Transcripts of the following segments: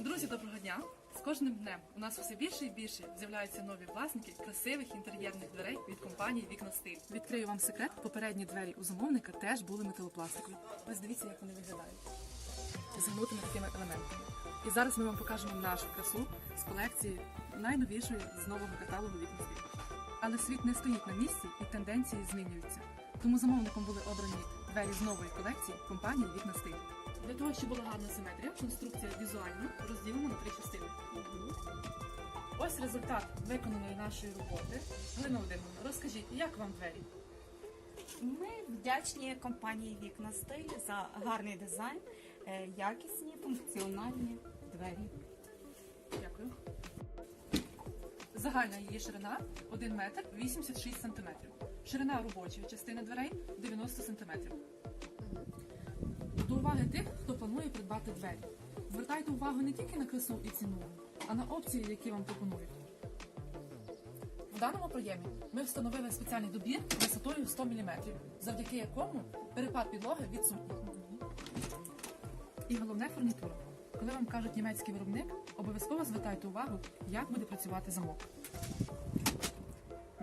Друзі, доброго дня! З кожним днем у нас все більше і більше з'являються нові власники красивих інтер'єрних дверей від компанії Вікна Стиль. Відкрию вам секрет: попередні двері у замовника теж були металопластикові. Ось дивіться, як вони виглядають з гнутими такими елементами. І зараз ми вам покажемо нашу красу з колекції найновішої з нового каталогу Вікна Стиль. Але світ не стоїть на місці і тенденції змінюються. Тому замовником були обрані двері з нової колекції компанії Вікна Стиль. Для того, щоб була гарна симетрія, конструкція візуально розділена на три частини. Ось результат виконаної нашої роботи. Галина Володимировна, розкажіть, як вам двері? Ми вдячні компанії Вікна Стиль за гарний дизайн, е, якісні функціональні двері. Дякую. Загальна її ширина 1 метр 86 сантиметрів. Ширина робочої частини дверей 90 сантиметрів. Уваги тих, хто планує придбати двері. Звертайте увагу не тільки на красу і ціну, а на опції, які вам пропонують. В даному проємі ми встановили спеціальний добір висотою 100 мм, завдяки якому перепад підлоги відсутній. І головне фурнітура. Коли вам кажуть німецький виробник, обов'язково звертайте увагу, як буде працювати замок.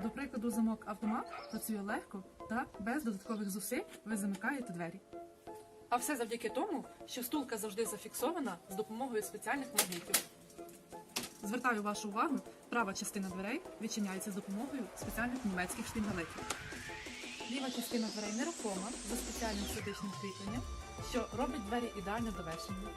До прикладу, замок автомат працює легко та без додаткових зусиль ви замикаєте двері. А все завдяки тому, що стулка завжди зафіксована з допомогою спеціальних магнітів. Звертаю вашу увагу, права частина дверей відчиняється з допомогою спеціальних німецьких штингалетів. Ліва частина дверей нерухома за спеціальним сидичним кріпленням, що робить двері ідеально довершеними.